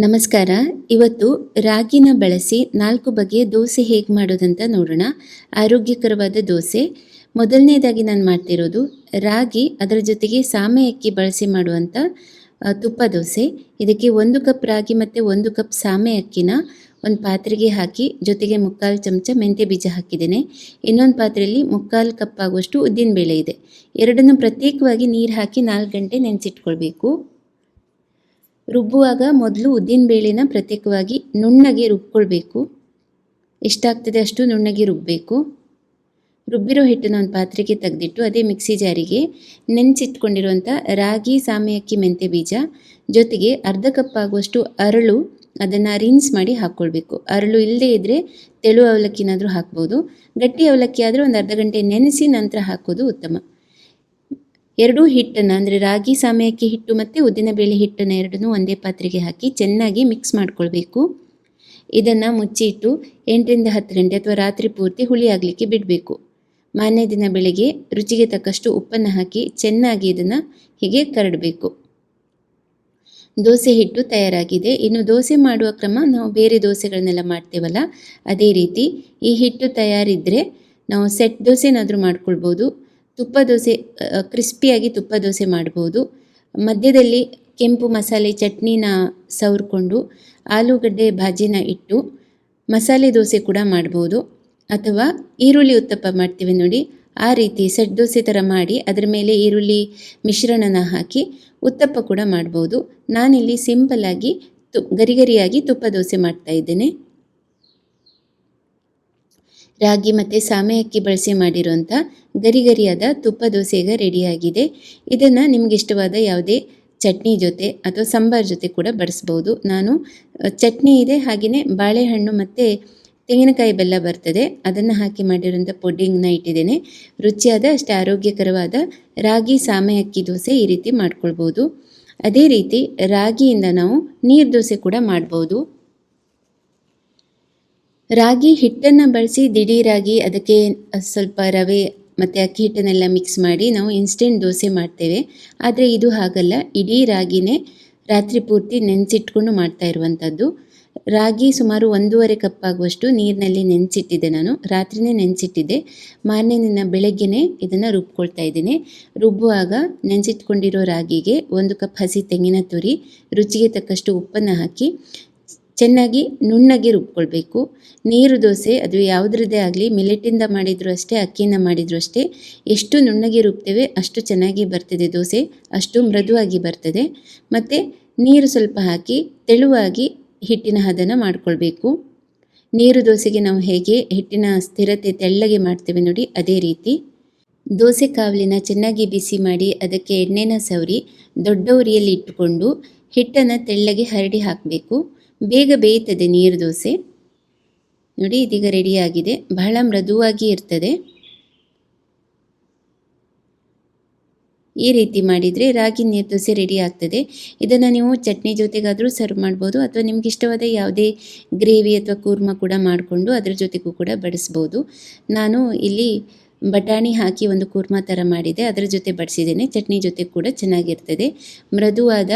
ನಮಸ್ಕಾರ. ಇವತ್ತು ರಾಗಿನ ಬಳಸಿ ನಾಲ್ಕು ಬಗೆಯ ದೋಸೆ ಹೇಗೆ ಮಾಡೋದಂತ ನೋಡೋಣ. ಆರೋಗ್ಯಕರವಾದ ದೋಸೆ. ಮೊದಲನೇದಾಗಿ ನಾನು ಮಾಡ್ತಿರೋದು ರಾಗಿ ಅದರ ಜೊತೆಗೆ ಸಾಮೆ ಅಕ್ಕಿ ಬಳಸಿ ಮಾಡುವಂಥ ತುಪ್ಪ ದೋಸೆ. ಇದಕ್ಕೆ ಒಂದು ಕಪ್ ರಾಗಿ ಮತ್ತು ಒಂದು ಕಪ್ ಸಾಮೆ ಅಕ್ಕಿನ ಒಂದು ಪಾತ್ರೆಗೆ ಹಾಕಿ ಜೊತೆಗೆ ಮುಕ್ಕಾಲು ಚಮಚ ಮೆಂತ್ಯ ಬೀಜ ಹಾಕಿದ್ದೇನೆ. ಇನ್ನೊಂದು ಪಾತ್ರೆಯಲ್ಲಿ ಮುಕ್ಕಾಲು ಕಪ್ ಆಗುವಷ್ಟು ಉದ್ದಿನಬೇಳೆ ಇದೆ. ಎರಡನ್ನು ಪ್ರತ್ಯೇಕವಾಗಿ ನೀರು ಹಾಕಿ ನಾಲ್ಕು ಗಂಟೆ ನೆನೆಸಿಟ್ಕೊಳ್ಬೇಕು. ರುಬ್ಬುವಾಗ ಮೊದಲು ಉದ್ದಿನ ಬೇಳೆನ ಪ್ರತ್ಯೇಕವಾಗಿ ನುಣ್ಣಗೆ ರುಬ್ಕೊಳ್ಬೇಕು. ಎಷ್ಟಾಗ್ತದೆ ಅಷ್ಟು ನುಣ್ಣಗೆ ರುಬ್ಬಬೇಕು ರುಬ್ಬಿರೋ ಹಿಟ್ಟನ್ನು ಒಂದು ಪಾತ್ರೆಗೆ ತೆಗೆದಿಟ್ಟು ಅದೇ ಮಿಕ್ಸಿ ಜಾರಿಗೆ ನೆನೆಸಿಟ್ಕೊಂಡಿರುವಂಥ ರಾಗಿ ಸಾಮೆ ಅಕ್ಕಿ ಮೆಂತ್ಯ ಬೀಜ ಜೊತೆಗೆ ಅರ್ಧ ಕಪ್ ಆಗುವಷ್ಟು ಅರಳು ಅದನ್ನು ರಿನ್ಸ್ ಮಾಡಿ ಹಾಕ್ಕೊಳ್ಬೇಕು. ಅರಳು ಇಲ್ಲದೇ ಇದ್ದರೆ ತೆಳು ಅವಲಕ್ಕಿನಾದರೂ ಹಾಕ್ಬೋದು. ಗಟ್ಟಿ ಅವಲಕ್ಕಿ ಆದರೂ ಒಂದು ಅರ್ಧ ಗಂಟೆ ನೆನೆಸಿ ನಂತರ ಹಾಕೋದು ಉತ್ತಮ. ಎರಡೂ ಹಿಟ್ಟನ್ನು, ಅಂದರೆ ರಾಗಿ ಸಮಯಕ್ಕೆ ಹಿಟ್ಟು ಮತ್ತು ಉದ್ದಿನಬೇಳೆ ಹಿಟ್ಟನ್ನು ಎರಡನ್ನೂ ಒಂದೇ ಪಾತ್ರೆಗೆ ಹಾಕಿ ಚೆನ್ನಾಗಿ ಮಿಕ್ಸ್ ಮಾಡ್ಕೊಳ್ಬೇಕು. ಇದನ್ನು ಮುಚ್ಚಿಟ್ಟು ಎಂಟರಿಂದ ಹತ್ತು ಗಂಟೆ ಅಥವಾ ರಾತ್ರಿ ಪೂರ್ತಿ ಹುಳಿ ಆಗಲಿಕ್ಕೆ ಬಿಡಬೇಕು. ಮಾನ್ಯ ದಿನ ಬೆಳಗ್ಗೆ ರುಚಿಗೆ ತಕ್ಕಷ್ಟು ಉಪ್ಪನ್ನು ಹಾಕಿ ಚೆನ್ನಾಗಿ ಇದನ್ನು ಹೀಗೆ ಕರಡಬೇಕು. ದೋಸೆ ಹಿಟ್ಟು ತಯಾರಾಗಿದೆ. ಇನ್ನು ದೋಸೆ ಮಾಡುವ ಕ್ರಮ ನಾವು ಬೇರೆ ದೋಸೆಗಳನ್ನೆಲ್ಲ ಮಾಡ್ತೇವಲ್ಲ, ಅದೇ ರೀತಿ ಈ ಹಿಟ್ಟು ತಯಾರಿದ್ದರೆ ನಾವು ಸೆಟ್ ದೋಸೆನಾದರೂ ಮಾಡ್ಕೊಳ್ಬೋದು. ತುಪ್ಪ ದೋಸೆ ಕ್ರಿಸ್ಪಿಯಾಗಿ ತುಪ್ಪ ದೋಸೆ ಮಾಡ್ಬೋದು. ಮಧ್ಯದಲ್ಲಿ ಕೆಂಪು ಮಸಾಲೆ ಚಟ್ನಿನ ಸವರ್ಕೊಂಡು ಆಲೂಗಡ್ಡೆ ಭಾಜಿನ ಇಟ್ಟು ಮಸಾಲೆ ದೋಸೆ ಕೂಡ ಮಾಡ್ಬೋದು. ಅಥವಾ ಈರುಳ್ಳಿ ಉತ್ತಪ್ಪ ಮಾಡ್ತೀವಿ ನೋಡಿ, ಆ ರೀತಿ ಸೆಟ್ ದೋಸೆ ಥರ ಮಾಡಿ ಅದರ ಮೇಲೆ ಈರುಳ್ಳಿ ಮಿಶ್ರಣನ ಹಾಕಿ ಉತ್ತಪ್ಪ ಕೂಡ ಮಾಡ್ಬೋದು. ನಾನಿಲ್ಲಿ ಸಿಂಪಲ್ಲಾಗಿ ತು, ಗರಿಗರಿಯಾಗಿ ತುಪ್ಪ ದೋಸೆ ಮಾಡ್ತಾ ಇದ್ದೇನೆ. ರಾಗಿ ಮತ್ತು ಸಾಮೆ ಅಕ್ಕಿ ಬಳಸಿ ಮಾಡಿರುವಂಥ ಗರಿಗರಿಯಾದ ತುಪ್ಪ ದೋಸೆ ಈಗ ರೆಡಿಯಾಗಿದೆ. ಇದನ್ನು ನಿಮ್ಗೆ ಇಷ್ಟವಾದ ಯಾವುದೇ ಚಟ್ನಿ ಜೊತೆ ಅಥವಾ ಸಾಂಬಾರ್ ಜೊತೆ ಕೂಡ ಬಡಿಸ್ಬೋದು. ನಾನು ಚಟ್ನಿ ಇದೆ ಹಾಗೆಯೇ ಬಾಳೆಹಣ್ಣು ಮತ್ತು ತೆಂಗಿನಕಾಯಿ ಬೆಲ್ಲ ಬರ್ತದೆ. ಅದನ್ನು ಹಾಕಿ ಮಾಡಿರೋಂಥ ಪುಡ್ಡಿಂಗ್ನ ಇಟ್ಟಿದ್ದೇನೆ. ರುಚಿಯಾದ, ಅಷ್ಟೇ ಆರೋಗ್ಯಕರವಾದ ರಾಗಿ ಸಾಮೆ ಅಕ್ಕಿ ದೋಸೆ ಈ ರೀತಿ ಮಾಡ್ಕೊಳ್ಬೋದು. ಅದೇ ರೀತಿ ರಾಗಿಯಿಂದ ನಾವು ನೀರು ದೋಸೆ ಕೂಡ ಮಾಡ್ಬೋದು. ರಾಗಿ ಹಿಟ್ಟನ್ನು ಬಳಸಿ ದಿಢೀರಾಗಿ ಅದಕ್ಕೆ ಸ್ವಲ್ಪ ರವೆ ಮತ್ತು ಅಕ್ಕಿ ಹಿಟ್ಟನ್ನೆಲ್ಲ ಮಿಕ್ಸ್ ಮಾಡಿ ನಾವು ಇನ್ಸ್ಟೆಂಟ್ ದೋಸೆ ಮಾಡ್ತೇವೆ. ಆದರೆ ಇದು ಹಾಗಲ್ಲ. ಇಡೀ ರಾಗಿನೇ ರಾತ್ರಿ ಪೂರ್ತಿ ನೆನೆಸಿಟ್ಕೊಂಡು ಮಾಡ್ತಾ ಇರುವಂಥದ್ದು ರಾಗಿ ಸುಮಾರು ಒಂದೂವರೆ ಕಪ್ ಆಗುವಷ್ಟು ನೀರಿನಲ್ಲಿ ನೆನೆಸಿಟ್ಟಿದ್ದೆ ನಾನು. ರಾತ್ರಿನೇ ನೆನೆಸಿಟ್ಟಿದ್ದೆ. ಮಾರನೇ ದಿನ ಬೆಳಗ್ಗೆನೇ ಇದನ್ನು ರುಬ್ಕೊಳ್ತಾ ಇದ್ದೀನಿ. ರುಬ್ಬುವಾಗ ನೆನೆಸಿಟ್ಕೊಂಡಿರೋ ರಾಗಿಗೆ ಒಂದು ಕಪ್ ಹಸಿ ತೆಂಗಿನ ತುರಿ, ರುಚಿಗೆ ತಕ್ಕಷ್ಟು ಉಪ್ಪನ್ನು ಹಾಕಿ ಚೆನ್ನಾಗಿ ನುಣ್ಣಗೆ ರುಬ್ಕೊಳ್ಬೇಕು. ನೀರು ದೋಸೆ ಅದು ಯಾವುದ್ರದ್ದೇ ಆಗಲಿ ಮಿಲೆಟಿಂದ ಮಾಡಿದರೂ ಅಷ್ಟೇ, ಅಕ್ಕಿಯಿಂದ ಮಾಡಿದರೂ ಅಷ್ಟೇ, ಎಷ್ಟು ನುಣ್ಣಗೆ ರುಬ್ತೇವೆ ಅಷ್ಟು ಚೆನ್ನಾಗಿ ಬರ್ತದೆ ದೋಸೆ, ಅಷ್ಟು ಮೃದುವಾಗಿ ಬರ್ತದೆ. ಮತ್ತು ನೀರು ಸ್ವಲ್ಪ ಹಾಕಿ ತೆಳುವಾಗಿ ಹಿಟ್ಟಿನ ಹದನ ಮಾಡ್ಕೊಳ್ಬೇಕು. ನೀರು ದೋಸೆಗೆ ನಾವು ಹೇಗೆ ಹಿಟ್ಟಿನ ಸ್ಥಿರತೆ ತೆಳ್ಳಗೆ ಮಾಡ್ತೇವೆ ನೋಡಿ ಅದೇ ರೀತಿ. ದೋಸೆ ಕಾವಲಿನ ಚೆನ್ನಾಗಿ ಬಿಸಿ ಮಾಡಿ ಅದಕ್ಕೆ ಎಣ್ಣೆನ ಸವರಿ ದೊಡ್ಡ ಉರಿಯಲ್ಲಿ ಇಟ್ಟುಕೊಂಡು ಹಿಟ್ಟನ್ನು ತೆಳ್ಳಗೆ ಹರಡಿ ಹಾಕಬೇಕು. ಬೇಗ ಬೇಯ್ತದೆ ನೀರು ದೋಸೆ. ನೋಡಿ, ಇದೀಗ ರೆಡಿಯಾಗಿದೆ. ಬಹಳ ಮೃದುವಾಗಿ ಇರ್ತದೆ. ಈ ರೀತಿ ಮಾಡಿದರೆ ರಾಗಿ ನೀರು ದೋಸೆ ರೆಡಿ ಆಗ್ತದೆ. ಇದನ್ನು ನೀವು ಚಟ್ನಿ ಜೊತೆಗಾದರೂ ಸರ್ವ್ ಮಾಡ್ಬೋದು ಅಥವಾ ನಿಮ್ಗೆ ಇಷ್ಟವಾದ ಯಾವುದೇ ಗ್ರೇವಿ ಅಥವಾ ಕೂರ್ಮ ಕೂಡ ಮಾಡಿಕೊಂಡು ಅದರ ಜೊತೆಗೂ ಕೂಡ ಬಡಿಸ್ಬೋದು. ನಾನು ಇಲ್ಲಿ ಬಟಾಣಿ ಹಾಕಿ ಒಂದು ಕೂರ್ಮ ಥರ ಮಾಡಿದೆ. ಅದರ ಜೊತೆ ಬಡಿಸಿದ್ದೇನೆ. ಚಟ್ನಿ ಜೊತೆ ಕೂಡ ಚೆನ್ನಾಗಿರ್ತದೆ. ಮೃದುವಾದ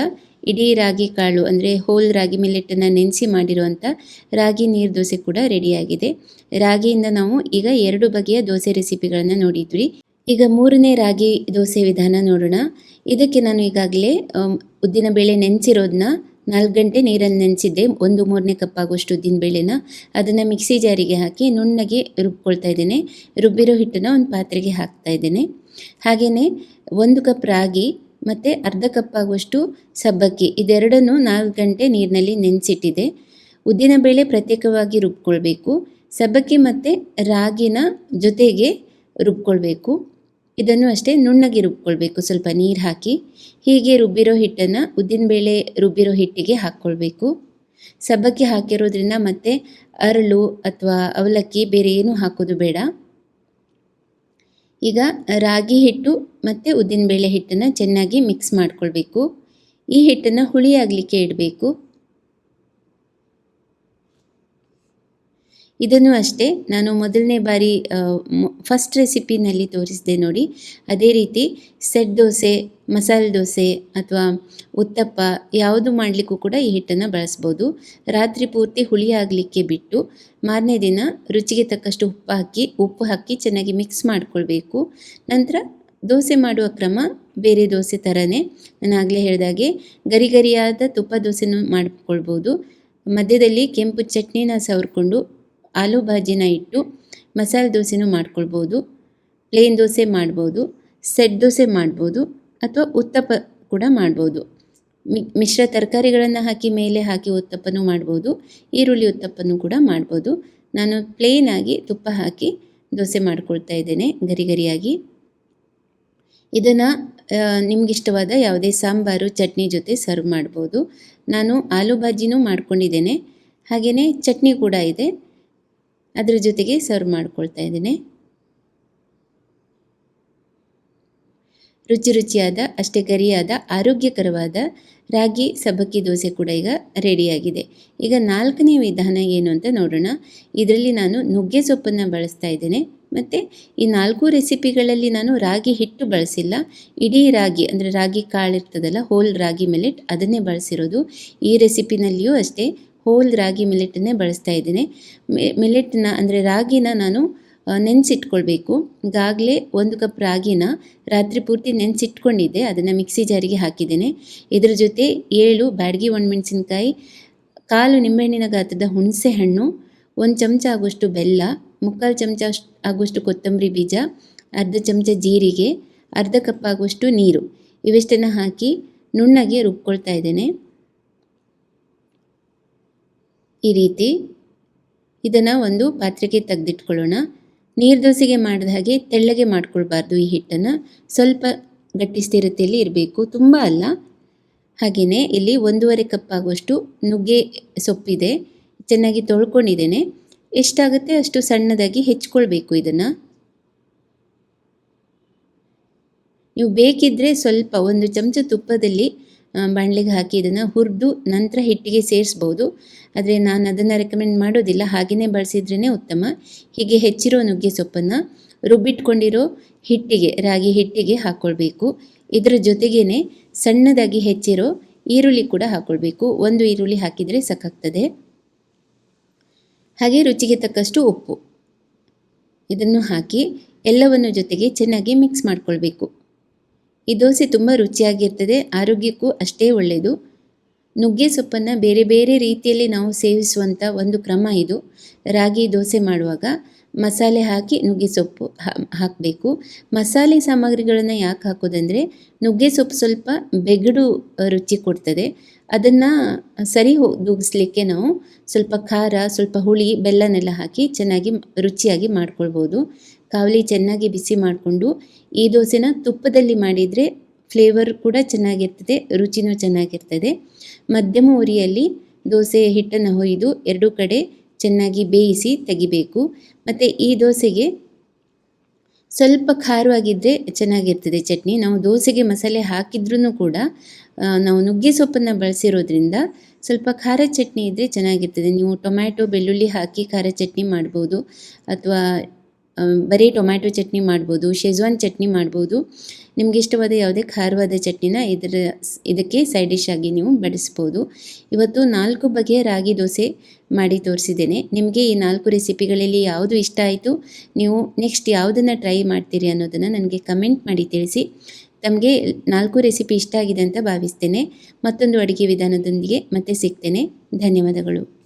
ಇಡೀ ರಾಗಿ ಕಾಳು ಅಂದರೆ ಹೋಲ್ ರಾಗಿ ಮಿಲ್ಲೆಟನ್ನು ನೆನೆಸಿ ಮಾಡಿರುವಂಥ ರಾಗಿ ನೀರು ದೋಸೆ ಕೂಡ ರೆಡಿಯಾಗಿದೆ ರಾಗಿಯಿಂದ ನಾವು ಈಗ ಎರಡು ಬಗೆಯ ದೋಸೆ ರೆಸಿಪಿಗಳನ್ನು ನೋಡಿದ್ವಿ. ಈಗ ಮೂರನೇ ರಾಗಿ ದೋಸೆ ವಿಧಾನ ನೋಡೋಣ. ಇದಕ್ಕೆ ನಾನು ಈಗಾಗಲೇ ಉದ್ದಿನ ಬೇಳೆ ನೆನೆಸಿರೋದನ್ನ ನಾಲ್ಕು ಗಂಟೆ ನೀರಲ್ಲಿ ನೆನೆಸಿದ್ದೆ. ಒಂದು ಮೂರನೇ ಕಪ್ ಆಗುವಷ್ಟು ಉದ್ದಿನಬೇಳೆನ ಅದನ್ನು ಮಿಕ್ಸಿ ಜಾರಿಗೆ ಹಾಕಿ ನುಣ್ಣಗೆ ರುಬ್ಕೊಳ್ತಾ ಇದ್ದೇನೆ. ರುಬ್ಬಿರೋ ಹಿಟ್ಟನ್ನು ಒಂದು ಪಾತ್ರೆಗೆ ಹಾಕ್ತಾ ಇದ್ದೇನೆ. ಹಾಗೆಯೇ ಒಂದು ಕಪ್ ರಾಗಿ ಮತ್ತು ಅರ್ಧ ಕಪ್ ಆಗುವಷ್ಟು ಸಬ್ಬಕ್ಕಿ. ಇದೆರಡನ್ನು ನಾಲ್ಕು ಗಂಟೆ ನೀರಿನಲ್ಲಿ ನೆನೆಸಿಟ್ಟಿದೆ. ಉದ್ದಿನಬೇಳೆ ಪ್ರತ್ಯೇಕವಾಗಿ ರುಬ್ಕೊಳ್ಬೇಕು. ಸಬ್ಬಕ್ಕಿ ಮತ್ತು ರಾಗಿನ ಜೊತೆಗೆ ರುಬ್ಕೊಳ್ಬೇಕು. ಇದನ್ನು ಅಷ್ಟೇ ನುಣ್ಣಗೆ ರುಬ್ಕೊಳ್ಬೇಕು. ಸ್ವಲ್ಪ ನೀರು ಹಾಕಿ. ಹೀಗೆ ರುಬ್ಬಿರೋ ಹಿಟ್ಟನ್ನು ಉದ್ದಿನಬೇಳೆ ರುಬ್ಬಿರೋ ಹಿಟ್ಟಿಗೆ ಹಾಕ್ಕೊಳ್ಬೇಕು. ಸಬ್ಬಕ್ಕಿ ಹಾಕಿರೋದ್ರಿಂದ ಮತ್ತೆ ಅರಳು ಅಥವಾ ಅವಲಕ್ಕಿ ಬೇರೆ ಏನೂ ಹಾಕೋದು ಬೇಡ. ಈಗ ರಾಗಿ ಹಿಟ್ಟು ಮತ್ತು ಉದ್ದಿನಬೇಳೆ ಹಿಟ್ಟನ್ನು ಚೆನ್ನಾಗಿ ಮಿಕ್ಸ್ ಮಾಡ್ಕೊಳ್ಬೇಕು. ಈ ಹಿಟ್ಟನ್ನು ಹುಳಿಯಾಗಲಿಕ್ಕೆ ಇಡಬೇಕು. ಇದನ್ನು ಅಷ್ಟೇ ನಾನು ಮೊದಲನೇ ಬಾರಿ ಫಸ್ಟ್ ರೆಸಿಪಿನಲ್ಲಿ ತೋರಿಸಿದೆ ನೋಡಿ. ಅದೇ ರೀತಿ ಸೆಟ್ ದೋಸೆ ಮಸಾಲೆ ದೋಸೆ ಅಥವಾ ಉತ್ತಪ್ಪ ಯಾವುದು ಮಾಡಲಿಕ್ಕೂ ಕೂಡ ಈ ಹಿಟ್ಟನ್ನು ಬಳಸ್ಬೋದು. ರಾತ್ರಿ ಪೂರ್ತಿ ಹುಳಿ ಆಗಲಿಕ್ಕೆ ಬಿಟ್ಟು ಮಾರನೇ ದಿನ ರುಚಿಗೆ ತಕ್ಕಷ್ಟು ಉಪ್ಪು ಹಾಕಿ ಉಪ್ಪು ಹಾಕಿ ಚೆನ್ನಾಗಿ ಮಿಕ್ಸ್ ಮಾಡಿಕೊಳ್ಬೇಕು. ನಂತರ ದೋಸೆ ಮಾಡುವ ಕ್ರಮ ಬೇರೆ ದೋಸೆ ಥರನೇ ನಾನು ಆಗಲೇ ಹೇಳಿದಾಗೆ ಗರಿ ಗರಿಯಾದ ತುಪ್ಪ ದೋಸೆನೂ ಮಾಡಿಕೊಳ್ಬೋದು. ಮಧ್ಯದಲ್ಲಿ ಕೆಂಪು ಚಟ್ನಿನ ಸವರ್ಕೊಂಡು ಆಲೂ ಭಾಜಿನ ಇಟ್ಟು ಮಸಾಲೆ ದೋಸೆನೂ ಮಾಡ್ಕೊಳ್ಬೋದು, ಪ್ಲೇನ್ ದೋಸೆ ಮಾಡ್ಬೋದು, ಸೆಟ್ ದೋಸೆ ಮಾಡ್ಬೋದು ಅಥವಾ ಉತ್ತಪ್ಪ ಕೂಡ ಮಾಡ್ಬೋದು. ಮಿ, ಮಿಶ್ರ ತರಕಾರಿಗಳನ್ನು ಹಾಕಿ ಮೇಲೆ ಹಾಕಿ ಉತ್ತಪ್ಪನೂ ಮಾಡ್ಬೋದು, ಈರುಳ್ಳಿ ಉತ್ತಪ್ಪನೂ ಕೂಡ ಮಾಡ್ಬೋದು. ನಾನು ಪ್ಲೇನಾಗಿ ತುಪ್ಪ ಹಾಕಿ ದೋಸೆ ಮಾಡ್ಕೊಳ್ತಾ ಇದ್ದೇನೆ ಗರಿ ಗರಿಯಾಗಿ. ಇದನ್ನು ನಿಮಗಿಷ್ಟವಾದ ಯಾವುದೇ ಸಾಂಬಾರು, ಚಟ್ನಿ ಜೊತೆ ಸರ್ವ್ ಮಾಡ್ಬೋದು. ನಾನು ಆಲೂ ಭಾಜಿನೂ ಮಾಡ್ಕೊಂಡಿದ್ದೇನೆ ಹಾಗೆಯೇ ಚಟ್ನಿ ಕೂಡ ಇದೆ. ಅದರ ಜೊತೆಗೆ ಸರ್ವ್ ಮಾಡ್ಕೊಳ್ತಾ ಇದ್ದೀನಿ. ರುಚಿ ರುಚಿಯಾದ, ಅಷ್ಟೇ ಗರಿಯಾದ ಆರೋಗ್ಯಕರವಾದ ರಾಗಿ ಸಬ್ಬಕ್ಕಿ ದೋಸೆ ಕೂಡ ಈಗ ರೆಡಿಯಾಗಿದೆ ಈಗ ನಾಲ್ಕನೇ ವಿಧಾನ ಏನು ಅಂತ ನೋಡೋಣ. ಇದರಲ್ಲಿ ನಾನು ನುಗ್ಗೆ ಸೊಪ್ಪನ್ನು ಬಳಸ್ತಾ ಇದ್ದೇನೆ. ಮತ್ತು ಈ ನಾಲ್ಕು ರೆಸಿಪಿಗಳಲ್ಲಿ ನಾನು ರಾಗಿ ಹಿಟ್ಟು ಬಳಸಿಲ್ಲ. ಇಡೀ ರಾಗಿ, ಅಂದರೆ ರಾಗಿ ಕಾಳಿರ್ತದಲ್ಲ ಹೋಲ್ ರಾಗಿ ಮಿಲೆಟ್ ಅದನ್ನೇ ಬಳಸಿರೋದು. ಈ ರೆಸಿಪಿನಲ್ಲಿಯೂ ಅಷ್ಟೇ ಹೋಲ್ ರಾಗಿ ಮಿಲೆಟನ್ನೇ ಬಳಸ್ತಾ ಇದ್ದೀನಿ. ಮಿಲೆಟ್ನ ಅಂದರೆ ರಾಗಿನ ನಾನು ನೆನೆಸಿಟ್ಕೊಳ್ಬೇಕು. ಈಗಾಗಲೇ ಒಂದು ಕಪ್ ರಾಗಿನ ರಾತ್ರಿ ಪೂರ್ತಿ ನೆನೆಸಿಟ್ಕೊಂಡಿದ್ದೆ. ಅದನ್ನು ಮಿಕ್ಸಿ ಜಾರಿಗೆ ಹಾಕಿದ್ದೇನೆ. ಇದರ ಜೊತೆ ಏಳು ಬ್ಯಾಡಗಿ ಒಣಮೆಣಸಿನ್ಕಾಯಿ, ಕಾಲು ನಿಂಬೆಹಣ್ಣಿನ ಗಾತ್ರದ ಹುಣಸೆ ಹಣ್ಣು, ಒಂದು ಚಮಚ ಆಗುವಷ್ಟು ಬೆಲ್ಲ, ಮುಕ್ಕಾಲು ಚಮಚ ಆಗುವಷ್ಟು ಕೊತ್ತಂಬರಿ ಬೀಜ, ಅರ್ಧ ಚಮಚ ಜೀರಿಗೆ, ಅರ್ಧ ಕಪ್ ಆಗುವಷ್ಟು ನೀರು. ಇವಿಷ್ಟನ್ನು ಹಾಕಿ ನುಣ್ಣಗೆ ರುಬ್ಕೊಳ್ತಾ ಇದ್ದೇನೆ. ಈ ರೀತಿ ಇದನ್ನು ಒಂದು ಪಾತ್ರೆಗೆ ತೆಗೆದಿಟ್ಕೊಳ್ಳೋಣ. ನೀರು ದೋಸೆಗೆ ಮಾಡಿದ ಹಾಗೆ ತೆಳ್ಳಗೆ ಮಾಡ್ಕೊಳ್ಬಾರ್ದು ಈ ಹಿಟ್ಟನ್ನು. ಸ್ವಲ್ಪ ಗಟ್ಟಿ ಸ್ಥಿರತೆಯಲ್ಲಿ ಇರಬೇಕು. ತುಂಬ ಅಲ್ಲ. ಹಾಗೆಯೇ ಇಲ್ಲಿ ಒಂದೂವರೆ ಕಪ್ ಆಗುವಷ್ಟು ನುಗ್ಗೆ ಸೊಪ್ಪಿದೆ. ಚೆನ್ನಾಗಿ ತೊಳ್ಕೊಂಡಿದ್ದೇನೆ. ಎಷ್ಟಾಗುತ್ತೆ ಅಷ್ಟು ಸಣ್ಣದಾಗಿ ಹೆಚ್ಕೊಳ್ಬೇಕು ಇದನ್ನು. ನೀವು ಬೇಕಿದ್ದರೆ ಸ್ವಲ್ಪ ಒಂದು ಚಮಚ ತುಪ್ಪದಲ್ಲಿ ಬಾಣಲೆಗೆ ಹಾಕಿ ಇದನ್ನು ಹುರಿದು ನಂತರ ಹಿಟ್ಟಿಗೆ ಸೇರಿಸ್ಬೋದು. ಆದರೆ ನಾನು ಅದನ್ನು ರೆಕಮೆಂಡ್ ಮಾಡೋದಿಲ್ಲ. ಹಾಗೆಯೇ ಬಳಸಿದ್ರೇ ಉತ್ತಮ. ಹೀಗೆ ಹೆಚ್ಚಿರೋ ನುಗ್ಗೆ ಸೊಪ್ಪನ್ನು ರುಬ್ಬಿಟ್ಕೊಂಡಿರೋ ಹಿಟ್ಟಿಗೆ, ರಾಗಿ ಹಿಟ್ಟಿಗೆ ಹಾಕ್ಕೊಳ್ಬೇಕು ಇದರ ಜೊತೆಗೇ ಸಣ್ಣದಾಗಿ ಹೆಚ್ಚಿರೋ ಈರುಳ್ಳಿ ಕೂಡ ಹಾಕ್ಕೊಳ್ಬೇಕು ಒಂದು ಈರುಳ್ಳಿ ಹಾಕಿದರೆ ಸಾಕಾಗ್ತದೆ. ಹಾಗೆ ರುಚಿಗೆ ತಕ್ಕಷ್ಟು ಉಪ್ಪು. ಇದನ್ನು ಹಾಕಿ ಎಲ್ಲವನ್ನು ಜೊತೆಗೆ ಚೆನ್ನಾಗಿ ಮಿಕ್ಸ್ ಮಾಡಿಕೊಳ್ಬೇಕು. ಈ ದೋಸೆ ತುಂಬ ರುಚಿಯಾಗಿರ್ತದೆ, ಆರೋಗ್ಯಕ್ಕೂ ಅಷ್ಟೇ ಒಳ್ಳೆಯದು ನುಗ್ಗೆ ಸೊಪ್ಪನ್ನು ಬೇರೆ ಬೇರೆ ರೀತಿಯಲ್ಲಿ ನಾವು ಸೇವಿಸುವಂಥ ಒಂದು ಕ್ರಮ ಇದು. ರಾಗಿ ದೋಸೆ ಮಾಡುವಾಗ ಮಸಾಲೆ ಹಾಕಿ ನುಗ್ಗೆ ಸೊಪ್ಪು ಹಾಕಬೇಕು. ಮಸಾಲೆ ಸಾಮಗ್ರಿಗಳನ್ನು ಯಾಕೆ ಹಾಕೋದಂದರೆ, ನುಗ್ಗೆ ಸೊಪ್ಪು ಸ್ವಲ್ಪ ಬೆಗಡು ರುಚಿ ಕೊಡ್ತದೆ. ಅದನ್ನು ಸರಿ ಹೋಗಿಸ್ಲಿಕ್ಕೆ ನಾವು ಸ್ವಲ್ಪ ಖಾರ, ಸ್ವಲ್ಪ ಹುಳಿ, ಬೆಲ್ಲನೆಲ್ಲ ಹಾಕಿ ಚೆನ್ನಾಗಿ ರುಚಿಯಾಗಿ ಮಾಡ್ಕೊಳ್ಬೋದು. ಕಾವಲಿ ಚೆನ್ನಾಗಿ ಬಿಸಿ ಮಾಡಿಕೊಂಡು, ಈ ದೋಸೆನ ತುಪ್ಪದಲ್ಲಿ ಮಾಡಿದರೆ ಫ್ಲೇವರ್ ಕೂಡ ಚೆನ್ನಾಗಿರ್ತದೆ, ರುಚಿನೂ ಚೆನ್ನಾಗಿರ್ತದೆ. ಮಧ್ಯಮ ಉರಿಯಲ್ಲಿ ದೋಸೆ ಹಿಟ್ಟನ್ನು ಹೊಯ್ದು ಎರಡೂ ಕಡೆ ಚೆನ್ನಾಗಿ ಬೇಯಿಸಿ ತೆಗಿಬೇಕು. ಮತ್ತು ಈ ದೋಸೆಗೆ ಸ್ವಲ್ಪ ಖಾರವಾಗಿದ್ದರೆ ಚೆನ್ನಾಗಿರ್ತದೆ ಚಟ್ನಿ. ನಾವು ದೋಸೆಗೆ ಮಸಾಲೆ ಹಾಕಿದ್ರೂ ಕೂಡ ನಾವು ನುಗ್ಗೆ ಸೊಪ್ಪನ್ನು ಬಳಸಿರೋದ್ರಿಂದ ಸ್ವಲ್ಪ ಖಾರ ಚಟ್ನಿ ಇದ್ದರೆ ಚೆನ್ನಾಗಿರ್ತದೆ. ನೀವು ಟೊಮ್ಯಾಟೊ, ಬೆಳ್ಳುಳ್ಳಿ ಹಾಕಿ ಖಾರ ಚಟ್ನಿ ಮಾಡ್ಬೋದು. ಅಥವಾ ಬರೀ ಟೊಮ್ಯಾಟೊ ಚಟ್ನಿ ಮಾಡ್ಬೋದು, ಶೆಜ್ವಾನ್ ಚಟ್ನಿ ಮಾಡ್ಬೋದು. ನಿಮ್ಗೆ ಇಷ್ಟವಾದ ಯಾವುದೇ ಖಾರವಾದ ಚಟ್ನಿನ ಇದರ ಇದಕ್ಕೆ ಸೈಡ್ ಡಿಶ್ ಆಗಿ ನೀವು ಬಡಿಸ್ಬೋದು. ಇವತ್ತು ನಾಲ್ಕು ಬಗೆಯ ರಾಗಿ ದೋಸೆ ಮಾಡಿ ತೋರಿಸಿದ್ದೇನೆ. ನಿಮಗೆ ಈ ನಾಲ್ಕು ರೆಸಿಪಿಗಳಲ್ಲಿ ಯಾವುದು ಇಷ್ಟ ಆಯಿತು, ನೀವು ನೆಕ್ಸ್ಟ್ ಯಾವುದನ್ನು ಟ್ರೈ ಮಾಡ್ತೀರಿ ಅನ್ನೋದನ್ನು ನನಗೆ ಕಮೆಂಟ್ ಮಾಡಿ ತಿಳಿಸಿ. ತಮಗೆ ನಾಲ್ಕು ರೆಸಿಪಿ ಇಷ್ಟ ಆಗಿದೆ ಅಂತ ಭಾವಿಸ್ತೇನೆ. ಮತ್ತೊಂದು ಅಡುಗೆ ವಿಧಾನದೊಂದಿಗೆ ಮತ್ತೆ ಸಿಗ್ತೇನೆ. ಧನ್ಯವಾದಗಳು.